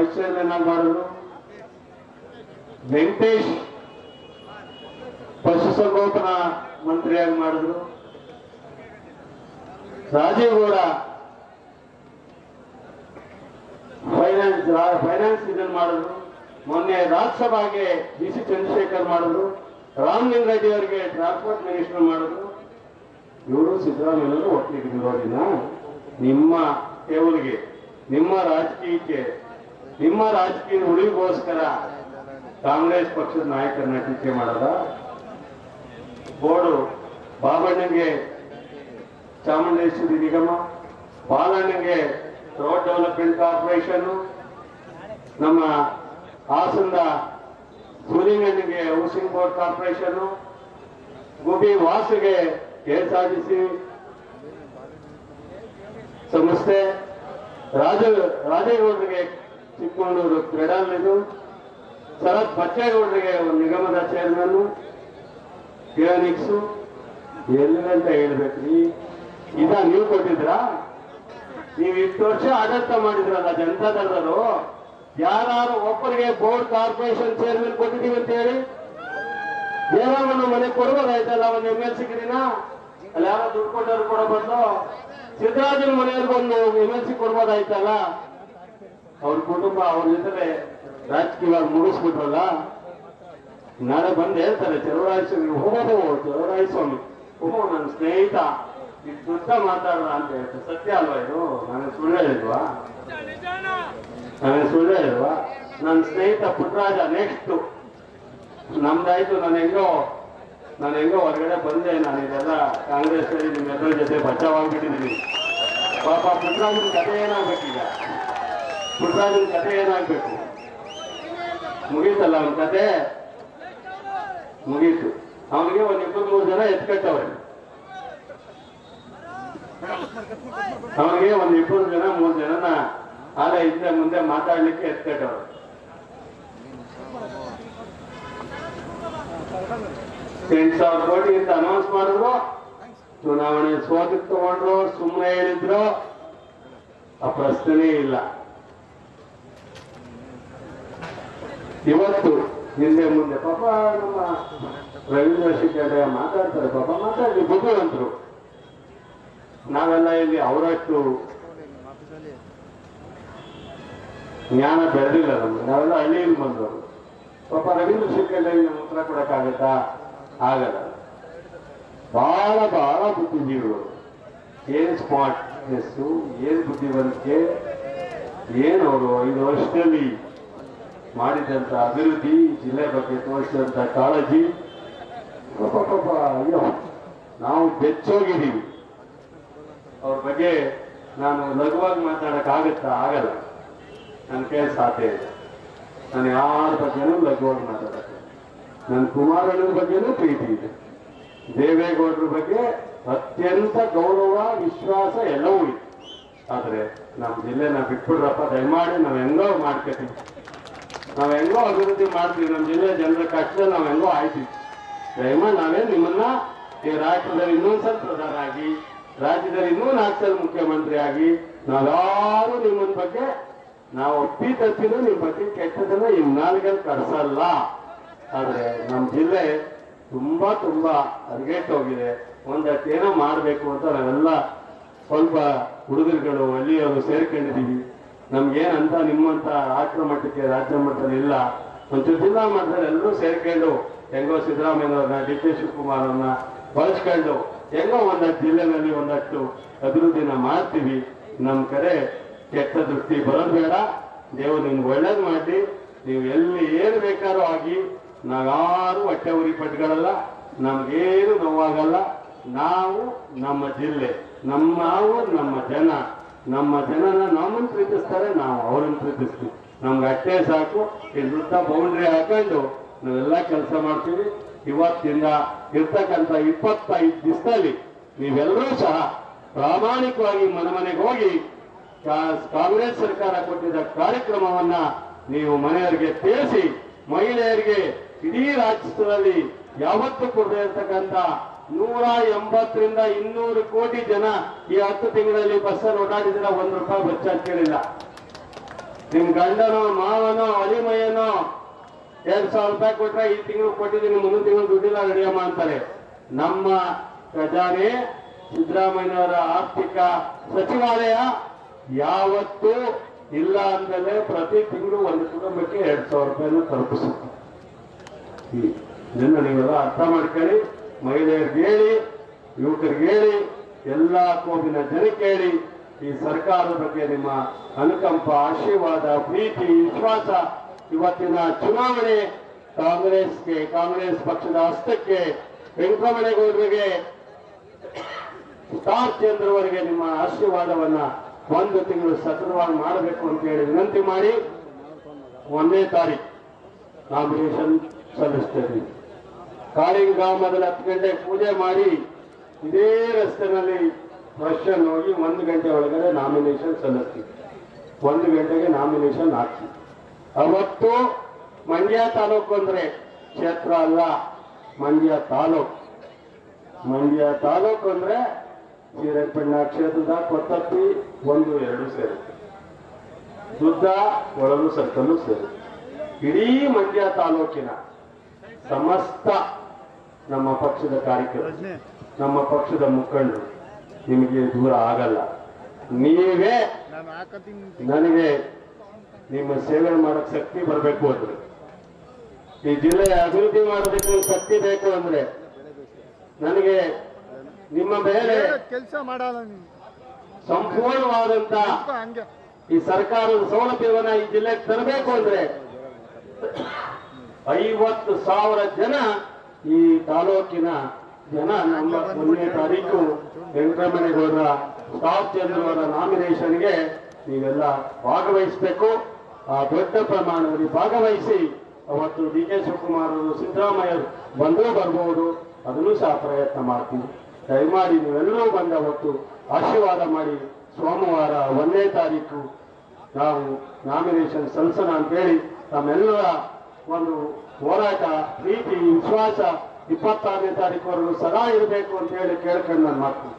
Vice chairman Venkatesh ಪಶುಸಂಗೋಪನಾ ಮಂತ್ರಿಯಾಗಿ ಮಾಡಿದ್ರು. ರಾಜೇಗೌಡ ಗೌಡ ಫೈನಾನ್ಸ್ ಫೈನಾನ್ಸ್ ಇದನ್ನು ಮಾಡಿದ್ರು. ಮೊನ್ನೆ ರಾಜ್ಯಸಭಾಗೆ ಬಿ ಸಿ ಚಂದ್ರಶೇಖರ್ ಮಾಡಿದ್ರು. ರಾಮಲಿಂಗಾರೆಡ್ಡಿ ಅವರಿಗೆ ಟ್ರಾನ್ಸ್ಪೋರ್ಟ್ ಮಿನಿಸ್ಟರ್ ಮಾಡಿದ್ರು. ಇವರು ಸಿದ್ದರಾಮಯ್ಯನವರು ಒಟ್ಟಿಗೆ ನಿಮ್ಮ ಟೇಬಲ್ಗೆ ನಿಮ್ಮ ರಾಜಕೀಯಕ್ಕೆ ನಿಮ್ಮ ರಾಜಕೀಯ ಉಳಿಗೋಸ್ಕರ ಕಾಂಗ್ರೆಸ್ ಪಕ್ಷದ ನಾಯಕರನ್ನ ಟೀಕೆ ಮಾಡದ? ಬೋರ್ಡು ಬಾಬಣ್ಣಂಗೆ ಚಾಮುಂಡೇಶ್ವರಿ ನಿಗಮ, ಬಾಲಣ್ಣಂಗೆ ರೋಡ್ ಡೆವಲಪ್ಮೆಂಟ್ ಕಾರ್ಪೊರೇಷನ್, ನಮ್ಮ ಹಾಸನದ ಸೂರಿಗಣ್ಣಿಗೆ ಹೌಸಿಂಗ್ ಬೋರ್ಡ್ ಕಾರ್ಪೊರೇಷನ್ ಗುಬಿ ವಾಸಿಗೆ ಕೆಎಸ್ಆರ್ಟಿಸಿ ಸಂಸ್ಥೆ, ರಾಜ, ರಾಜೇಗೌಡರಿಗೆ ಚಿಕ್ಕಮಗಳೂರು ಕ್ರೀಡಾಲ್ ಇದು ಶರತ್ ಬಚ್ಚೇಗೌಡರಿಗೆ ಒಂದು ನಿಗಮದ ಚೇರ್ಮನ್ ಕ್ಲಿನಿಕ್ಸು ಎಲ್ಲಂತ ಹೇಳ್ಬೇಕ್ರಿ ಇದ ನೀವು ಕೊಟ್ಟಿದ್ರಾ? ನೀವು ಇಷ್ಟು ವರ್ಷ ಆಡಳಿತ ಮಾಡಿದ್ರಲ್ಲ ಜನತಾದಳರು ಯಾರು ಒಬ್ಬರಿಗೆ ಬೋರ್ಡ್ ಕಾರ್ಪೊರೇಷನ್ ಚೇರ್ಮನ್ ಕೊಟ್ಟಿದ್ದೀವಿ ಅಂತ ಹೇಳಿ ದೇವರನ್ನ ಮನೆ ಕೊಡ್ಬೋದಾಯ್ತಲ್ಲ ಒಂದು ಎಂ ಎಲ್ ಸಿಗ್ರಿನ ಅಲ್ಲಿ ಯಾರೋ ದುಡ್ಡು ಕೊಟ್ಟವ್ರು ಕೊಡೋ ಬಂದು ಸಿದ್ದರಾಜನ ಮನೆಯವ್ರಿಗೆ ಒಂದು ಎಂ ಎಲ್ ಸಿ ಕೊಡ್ಬೋದಾಯ್ತಲ್ಲ? ಅವ್ರ ಕುಟುಂಬ ಅವ್ರ ಜೊತೆ ರಾಜಕೀಯವಾಗಿ ಮುಗಿಸ್ಬಿಟ್ರಲ್ಲ, ನಾಳೆ ಬಂದು ಹೇಳ್ತಾರೆ ಚಲುವರಾಯ ಸ್ವಾಮಿ ಹೋಗೋದು ಚಲುವರಾಯ ಸ್ವಾಮಿ, ಓಹೋ, ನನ್ನ ಸ್ನೇಹಿತ ಇದು ಸುತ್ತ ಮಾತಾಡಲ್ಲ ಅಂತ ಹೇಳ್ತಾರೆ ಸತ್ಯ ಅಲ್ವಾ ಇದು? ನನಗೆ ಸುಳ್ಳು ಹೇಳಿಲ್ವಾ? ನನಗೆ ಸುಳ್ಳು ಹೇಳಿಲ್ವಾ? ನನ್ನ ಸ್ನೇಹಿತ ಪುಟ್ಟರಾಜ ನೆಕ್ಸ್ಟ್ ನಮ್ದಾಯ್ತು, ನಾನು ಹೆಂಗೋ ನಾನು ಹೆಂಗೋ ಹೊರಗಡೆ ಬಂದೆ, ನಾನು ಇದೆಲ್ಲ ಕಾಂಗ್ರೆಸ್ ಸೇರಿ ನಿಮ್ಮೆಲ್ಲರ ಜೊತೆ ಬಚಾವಾಗ್ಬಿಟ್ಟಿದ್ದೀನಿ ಪಾಪ ಪುಟ್ಟರಾಜನ ಕಥೆ ಏನಾಗ್ಬೇಕೀಗ? ಪುಟ್ಟರಾಜನ ಕತೆ ಏನಾಗ್ಬೇಕು? ಮುಗೀತಲ್ಲ ಅವನ ಕತೆ ಮುಗೀತು. ಅವನಿಗೆ ಒಂದ್ ಇಬ್ಬರು ಮೂರು ಜನ ಎತ್ಕಟ್ಟವ್ರೆ ಅವನಿಗೆ ಒಂದ್ ಇಪ್ಪತ್ತು ಜನ, ಮೂರು ಜನನ ಆದ ಹಿಂದೆ ಮುಂದೆ ಮಾತಾಡ್ಲಿಕ್ಕೆ ಎತ್ಕಟ್ಟವ್ರೆ ಎಂಟು ಸಾವಿರ ಕೋಟಿ ಅಂತ ಅನೌನ್ಸ್ ಮಾಡಿದ್ರು. ಚುನಾವಣೆ ಸೋತಿಗೆ ತಗೊಂಡ್ರು ಸುಮ್ಮನೆ ಹೇಳಿದ್ರು ಆ ಪ್ರಶ್ನೆನೇ ಇಲ್ಲ. ಇವತ್ತು ಹಿಂದೆ ಮುಂದೆ ಪಾಪ ನಮ್ಮ ರವೀಂದ್ರ ಶಿಕ್ಷಣ ಮಾತಾಡ್ತಾರೆ. ಪಾಪ ಮಾತಾಡಿ, ಬುದ್ಧಿವಂತರು. ನಾವೆಲ್ಲ ಇಲ್ಲಿ ಅವರಷ್ಟು ಜ್ಞಾನ ಬೆಳೆದಿಲ್ಲ ನಮ್ಗೆ. ನಾವೆಲ್ಲ ಹಳ್ಳಿಯಲ್ಲಿ ಬಂದವರು. ಪಾಪ ರವೀಂದ್ರ ಶಿಕ್ಷಣ ಉತ್ತರ ಕೊಡಕ್ಕಾಗತ್ತಾ ಆಗಲ್ಲ. ಬಹಳ ಬಹಳ ಬುದ್ಧಿಜೀವಿಗಳು. ಏನ್ ಸ್ಮಾರ್ಟ್ನೆಸ್ಸು ಏನ್ ಬುದ್ಧಿವಂತಿಕೆ? ಅವರು ಐದು ವರ್ಷದಲ್ಲಿ ಮಾಡಿದಂತ ಅಭಿವೃದ್ಧಿ, ಜಿಲ್ಲೆ ಬಗ್ಗೆ ತೋರಿಸಿದಂತ ಕಾಳಜಿ ಅಯ್ಯೋ, ನಾವು ಬೆಚ್ಚೋಗಿದ್ದೀವಿ. ಅವ್ರ ಬಗ್ಗೆ ನಾನು ಲಘುವಾಗಿ ಮಾತಾಡಕ್ ಆಗುತ್ತಾ? ಆಗಲ್ಲ. ನನ್ನ ಕೇಳ ಸಾಧ್ಯ ಇಲ್ಲ. ನಾನು ಯಾರ ಬಗ್ಗೆನೂ ಲಘುವಾಗಿ ಮಾತಾಡಕ್ಕೆ ನನ್ನ ಕುಮಾರಣ್ಣನ ಬಗ್ಗೆನೂ ಪ್ರೀತಿ ಇದೆ. ದೇವೇಗೌಡರ ಬಗ್ಗೆ ಅತ್ಯಂತ ಗೌರವ, ವಿಶ್ವಾಸ ಎಲ್ಲವೂ ಇದೆ. ಆದರೆ ನಮ್ಮ ಜಿಲ್ಲೆನ ಬಿಟ್ಬಿಡ್ರಪ್ಪ, ದಯಮಾಡಿ ನಾವು ಹೆಂಗೋ ಮಾಡ್ಕೊತೀವಿ. ನಾವ್ ಹೆಂಗೋ ಅಭಿವೃದ್ಧಿ ಮಾಡ್ತೀವಿ ನಮ್ಮ ಜಿಲ್ಲೆ ಜನರ ಕಷ್ಟ ನಾವು ಹೆಂಗೋ ಆಯ್ತೀವಿ. ದಯಮ ನಾವೇ ನಿಮ್ಮನ್ನ ಈ ರಾಷ್ಟ್ರದಲ್ಲಿ ಇನ್ನೊಂದ್ಸಲ ಪ್ರಧಾನ ಆಗಿ, ರಾಜ್ಯದಲ್ಲಿ ಇನ್ನೂ ನಾಲ್ಕು ಸಲ ಮುಖ್ಯಮಂತ್ರಿ ಆಗಿ, ನಾವ್ಯಾರು ನಿಮ್ಮನ್ ಬಗ್ಗೆ ನಾವು ಒಪ್ಪಿ ತಪ್ಪಿದ್ರು ನಿಮ್ ಬಗ್ಗೆ ಕೆಟ್ಟದನ್ನ ಇನ್ನಾಲ್ಗಲ್ಲಿ ಕಳ್ಸಲ್ಲ ಆದ್ರೆ ನಮ್ಮ ಜಿಲ್ಲೆ ತುಂಬಾ ತುಂಬಾ ಹೋಗಿದೆ. ಒಂದಷ್ಟು ಏನೋ ಮಾಡ್ಬೇಕು ಅಂತ ನಾವೆಲ್ಲ ಸ್ವಲ್ಪ ಹುಡುಗರುಗಳು ಅಲ್ಲಿಯವರು ಸೇರ್ಕೊಂಡಿದೀವಿ ನಮ್ಗೇನಂತ ನಿಮ್ಮಂತ ರಾಷ್ಟ್ರ ಮಟ್ಟಕ್ಕೆ ರಾಜ್ಯ ಮಟ್ಟದಲ್ಲಿ ಇಲ್ಲ. ಒಂಚೂರು ಜಿಲ್ಲಾ ಮಟ್ಟದಲ್ಲಿ ಎಲ್ಲರೂ ಸೇರ್ಕೊಂಡು, ಹೆಂಗೋ ಸಿದ್ದರಾಮಯ್ಯವ್ರನ್ನ ಡಿ ಕೆ ಶಿವಕುಮಾರ್ ಬಳಸ್ಕೊಂಡು, ಹೆಂಗೋ ಒಂದಷ್ಟು ಜಿಲ್ಲೆನಲ್ಲಿ ಒಂದಷ್ಟು ಅಭಿವೃದ್ಧಿನ ಮಾಡ್ತೀವಿ. ನಮ್ಮ ಕಡೆ ಕೆಟ್ಟ ದೃಷ್ಟಿ ಬರೋದು ಬೇಡ. ದೇವರು ನಿಮ್ಗೆ ಒಳ್ಳೇದು ಮಾಡಿ ನೀವು ಎಲ್ಲಿ ಏನು ಬೇಕಾದ್ರೂ ಆಗಿ ನಾವ್ಯಾರು ಹೊಟ್ಟೆ ಉರಿ ಪಟ್ಗಳಲ್ಲ, ನಮ್ಗೇನು ನೋವಾಗಲ್ಲ. ನಾವು ನಮ್ಮ ಜಿಲ್ಲೆ, ನಮ್ಮ ನಾವು ನಮ್ಮ ಜನ. ನಮ್ಮ ಜನನ ನಮ್ಮನ್ನು ಪ್ರೀತಿಸ್ತಾರೆ ನಾವು, ಅವರನ್ನು ಪ್ರೀತಿಸ್ತೀವಿ. ನಮ್ಗೆ ಅಷ್ಟೇ ಸಾಕು, ಈ ವೃತ್ತ ಬೌಂಡ್ರಿ ಹಾಕೊಂಡು ನಾವೆಲ್ಲ ಕೆಲಸ ಮಾಡ್ತೀವಿ. ಇವತ್ತಿಂದ ಇರ್ತಕ್ಕಂಥ ಇಪ್ಪತ್ತೈದು ದಿವಸದಲ್ಲಿ ನೀವೆಲ್ಲರೂ ಸಹ ಪ್ರಾಮಾಣಿಕವಾಗಿ ಮನೆ ಮನೆಗೆ ಹೋಗಿ ಕಾಂಗ್ರೆಸ್ ಸರ್ಕಾರ ಕೊಟ್ಟಿದ್ದ ಕಾರ್ಯಕ್ರಮವನ್ನ ನೀವು ಮನೆಯವರಿಗೆ ತಿಳಿಸಿ, ಮಹಿಳೆಯರಿಗೆ ಇಡೀ ರಾಜ್ಯದಲ್ಲಿ ಯಾವತ್ತೂ ಕೊಡದೇ ಇರ್ತಕ್ಕಂಥ ನೂರ ಎಂಬತ್ತರಿಂದ ಇನ್ನೂರು ಕೋಟಿ ಜನ ಈ ಹತ್ತು ತಿಂಗಳಲ್ಲಿ ಬಸ್ಸಲ್ಲಿ ಓಡಾಡಿದ್ರೆ ಒಂದ್ ರೂಪಾಯಿ ವೆಚ್ಚ ಕೇಳಿಲ್ಲ. ನಿಮ್ ಗಂಡನೋ, ಮಾವನೋ ಅಲಿಮಯ್ಯನೋ ಎರಡ್ ಸಾವಿರ ರೂಪಾಯಿ ಕೊಟ್ರೆ ಈ ತಿಂಗಳು ಕೊಟ್ಟಿದ್ದೀನಿ, ಮುಂದಿನ ತಿಂಗಳು ದುಡ್ಡಿಲ್ಲ, ನಡೆಯಮ್ಮ ಅಂತಾರೆ. ನಮ್ಮ ಖಜಾನೆ ಸಿದ್ದರಾಮಯ್ಯನವರ ಆರ್ಥಿಕ ಸಚಿವಾಲಯ ಯಾವತ್ತು ಇಲ್ಲ ಅಂದಲೆ ಪ್ರತಿ ತಿಂಗಳು ಒಂದು ಕುಟುಂಬಕ್ಕೆ ಎರಡ್ ಸಾವಿರ ರೂಪಾಯಿನ ತಲುಪಿಸುತ್ತೆ. ಇದನ್ನ ನೀವೆಲ್ಲ ಅರ್ಥ ಮಾಡ್ಕೊಳ್ಳಿ. ಮಹಿಳೆಯರಿಗೆ ಹೇಳಿ ಯುವಕರಿಗೆ ಹೇಳಿ ಎಲ್ಲ ಕೋಮಿನ ಜನಕ್ಕೆ ಹೇಳಿ ಈ ಸರ್ಕಾರದ ಬಗ್ಗೆ ನಿಮ್ಮ ಅನುಕಂಪ ಆಶೀರ್ವಾದ, ಪ್ರೀತಿ, ವಿಶ್ವಾಸ ಇವತ್ತಿನ ಚುನಾವಣೆ ಕಾಂಗ್ರೆಸ್ಗೆ, ಕಾಂಗ್ರೆಸ್ ಪಕ್ಷದ ಹಸ್ತಕ್ಕೆ ವೆಂಕಟರಮಣೇಗೌಡರಿಗೆ ಸ್ಟಾರ್ ಚಂದ್ರವರಿಗೆ ನಿಮ್ಮ ಆಶೀರ್ವಾದವನ್ನ ಒಂದು ತಿಂಗಳು ಸತತವಾಗಿ ಮಾಡಬೇಕು ಅಂತ ಹೇಳಿ ವಿನಂತಿ ಮಾಡಿ, ಒಂದನೇ ತಾರೀಕು ನಾಮಿನೇಷನ್ ಸಲ್ಲಿಸ್ತೇವೆ ಕಾಳಿಂಗ ಮೊದಲ ಹತ್ತು ಗಂಟೆ ಪೂಜೆ ಮಾಡಿ ಇದೇ ರಸ್ತೆನಲ್ಲಿ ವರ್ಷನ್ ಹೋಗಿ ಒಂದು ಗಂಟೆ ಒಳಗಡೆ ನಾಮಿನೇಷನ್ ಸಲ್ಲಿಸ್ತೀವಿ. ಒಂದು ಗಂಟೆಗೆ ನಾಮಿನೇಷನ್ ಹಾಕ್ತೀವಿ. ಅವತ್ತು ಮಂಡ್ಯ ತಾಲೂಕು ಅಂದ್ರೆ ಕ್ಷೇತ್ರ ಅಲ್ಲ, ಮಂಡ್ಯ ತಾಲೂಕು. ಮಂಡ್ಯ ತಾಲೂಕು ಅಂದ್ರೆ ಹಿರೇಪಣ್ಣ ಕ್ಷೇತ್ರದ ಕೊತ್ತಪ್ಪಿ ಒಂದು, ಎರಡು ಸೇರುತ್ತೆ. ದುದ್ದ ಒಳಲು ಸತ್ತಲು ಸೇರುತ್ತೆ. ಇಡೀ ಮಂಡ್ಯ ತಾಲೂಕಿನ ಸಮಸ್ತ ನಮ್ಮ ಪಕ್ಷದ ಕಾರ್ಯಕರ್ತರು, ನಮ್ಮ ಪಕ್ಷದ ಮುಖಂಡರು, ನಿಮಗೆ ದೂರ ಆಗಲ್ಲ. ನೀವೇ ನನಗೆ ನಿಮ್ಮ ಸೇವೆ ಮಾಡಕ್ ಶಕ್ತಿ ಬರಬೇಕು ಅಂದ್ರೆ. ಈ ಜಿಲ್ಲೆಯ ಅಭಿವೃದ್ಧಿ ಮಾಡೋದಕ್ಕೆ ಶಕ್ತಿ ಬೇಕು ಅಂದ್ರೆ ನನಗೆ ನಿಮ್ಮ ಮೇಲೆ ಕೆಲಸ ಮಾಡಲ್ಲ ಸಂಪೂರ್ಣವಾದಂತ ಈ ಸರ್ಕಾರದ ಸೌಲಭ್ಯವನ್ನ ಈ ಜಿಲ್ಲೆಗೆ ತರಬೇಕು ಅಂದ್ರೆ ಐವತ್ತು ಸಾವಿರ ಜನ ಈ ತಾಲೂಕಿನ ಜನ ನಮ್ಮ ಒಂದನೇ ತಾರೀಕು ವೆಂಕಟರಮಣೇಗೌಡರ ಸ್ಟಾಫ್ ಚಂದ್ರ ಅವರ ನಾಮಿನೇಷನ್ಗೆ ನೀವೆಲ್ಲ ಭಾಗವಹಿಸಬೇಕು. ಆ ದೊಡ್ಡ ಪ್ರಮಾಣದಲ್ಲಿ ಭಾಗವಹಿಸಿ ಅವತ್ತು ಡಿ ಕೆ ಶಿವಕುಮಾರ್ ಅವರು ಸಿದ್ದರಾಮಯ್ಯ ಬಂದರೂ ಬರ್ಬೋದು. ಅದನ್ನು ಸಹ ಪ್ರಯತ್ನ ಮಾಡ್ತೀವಿ. ದಯಮಾಡಿ ನೀವೆಲ್ಲರೂ ಬಂದ ಅವತ್ತು ಆಶೀರ್ವಾದ ಮಾಡಿ ಸೋಮವಾರ ಒಂದನೇ ತಾರೀಕು ನಾವು ನಾಮಿನೇಷನ್ ಸಲ್ಲಿಸೋಣ ಅಂತೇಳಿ ತಮ್ಮೆಲ್ಲರ ಒಂದು ಹೋರಾಟ ಪ್ರೀತಿ ವಿಶ್ವಾಸ ಇಪ್ಪತ್ತಾರನೇ ತಾರೀಕುವರೆಗೂ ಸದಾ ಇರಬೇಕು ಅಂತ ಹೇಳಿ ಕೇಳ್ಕೊಂಡು ನಾನು ಮಾಡ್ತೀನಿ